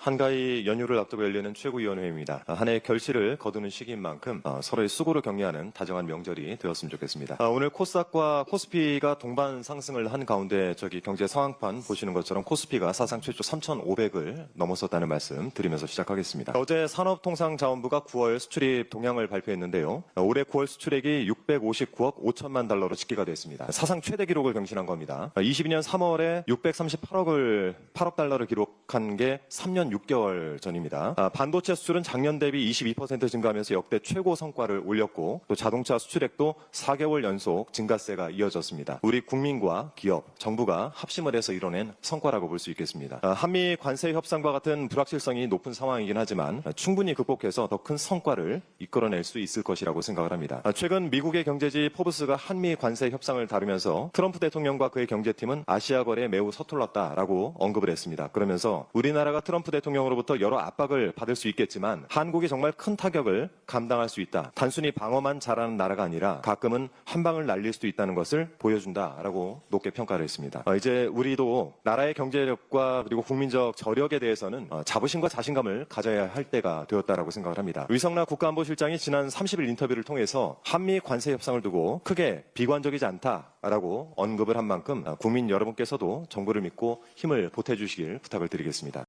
한가위 연휴를 앞두고 열리는 최고위원회입니다. 한해 결실을 거두는 시기인 만큼 어, 서로의 수고를 격려하는 다정한 명절이 되었으면 좋겠습니다. 아, 오늘 코스닥과 코스피가 동반 상승을 한 가운데 저기 경제 상황판 보시는 것처럼 코스피가 사상 최초 3,500을 넘어섰다는 말씀 드리면서 시작하겠습니다. 어제 산업통상자원부가 9월 수출입 동향을 발표했는데요. 어, 올해 9월 수출액이 659억 5천만 달러로 집계가 됐습니다. 사상 최대 기록을 경신한 겁니다. 22년 3월에 638억을 8억 달러를 기록 한 게 3년 6개월 전입니다. 아, 반도체 수출은 작년 대비 22% 증가하면서 역대 최고 성과를 올렸고 또 자동차 수출액도 4개월 연속 증가세가 이어졌습니다. 우리 국민과 기업, 정부가 합심을 해서 이뤄낸 성과라고 볼 수 있겠습니다. 아, 한미 관세 협상과 같은 불확실성이 높은 상황이긴 하지만 아, 충분히 극복해서 더 큰 성과를 이끌어낼 수 있을 것이라고 생각을 합니다. 아, 최근 미국의 경제지 포브스가 한미 관세 협상을 다루면서 트럼프 대통령과 그의 경제팀은 아시아 거래에 매우 서툴렀다라고 언급을 했습니다. 그러면서 우리나라가 트럼프 대통령으로부터 여러 압박을 받을 수 있겠지만 한국이 정말 큰 타격을 감당할 수 있다. 단순히 방어만 잘하는 나라가 아니라 가끔은 한 방을 날릴 수도 있다는 것을 보여준다라고 높게 평가를 했습니다. 어, 이제 우리도 나라의 경제력과 그리고 국민적 저력에 대해서는 어, 자부심과 자신감을 가져야 할 때가 되었다라고 생각을 합니다. 위성락 국가안보실장이 지난 30일 인터뷰를 통해서 한미 관세 협상을 두고 크게 비관적이지 않다 라고 언급을 한 만큼 어, 국민 여러분께서도 정부를 믿고 힘을 보태주시길 부탁을 드리겠습니다.